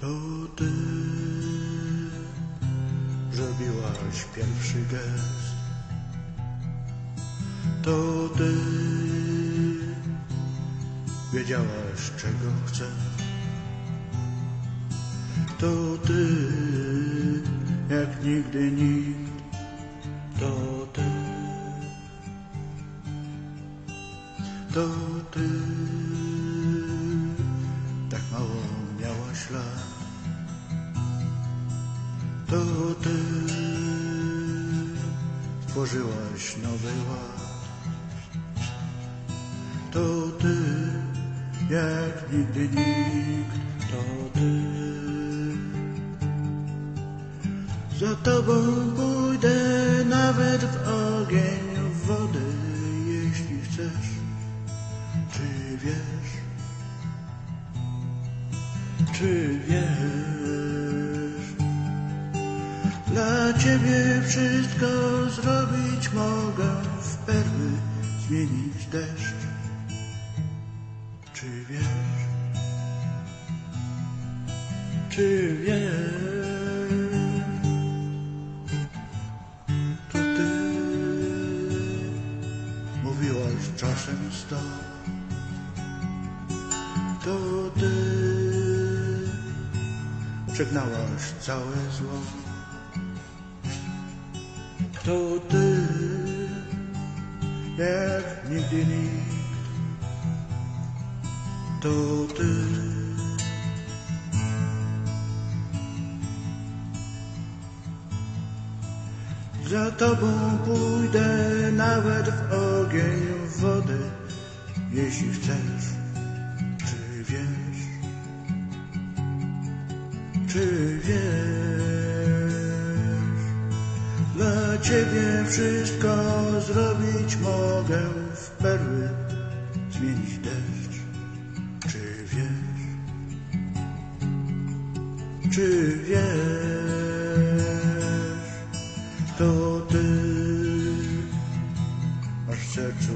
To ty zrobiłaś pierwszy gest. To ty wiedziałaś czego chcesz. To ty jak nigdy nikt. To ty. To ty To ty stworzyłaś nowy ład. To ty jak nigdy nikt. To ty. Za tobą pójdę nawet w ogień, w wodę, jeśli chcesz. Dla ciebie wszystko zrobić mogę, w perły zmienić deszcz. Czy wiesz? Czy wiesz? To ty mówiłaś czasem stop. To ty przegnałaś całe zło. To ty jak nigdy nikt. To ty. Za tobą pójdę nawet w ogień, w wodę, jeśli chcesz. Ciebie wszystko zrobić mogę, w perły zmienić deszcz. Czy wiesz? Czy wiesz? To ty masz w sercu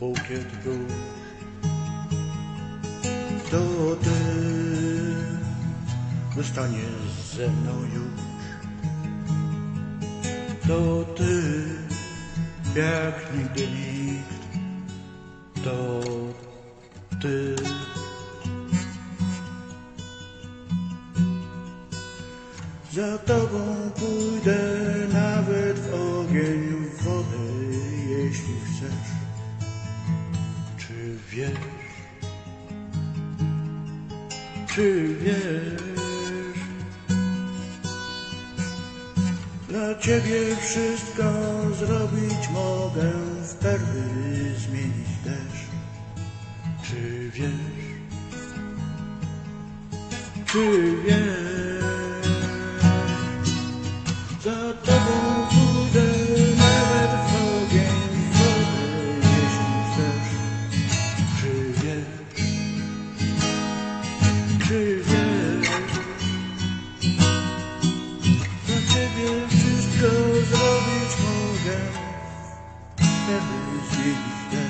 bukiet. To ty zostaniesz ze mną już. To ty, jak nigdy nikt. To ty. Za tobą pójdę nawet w ogień, w wodę, jeśli chcesz. Czy wiesz? Czy wiesz? Dla ciebie wszystko zrobić mogę, w perły zmienić deszcz. Czy wiesz? Czy wiesz? Za tobą feet.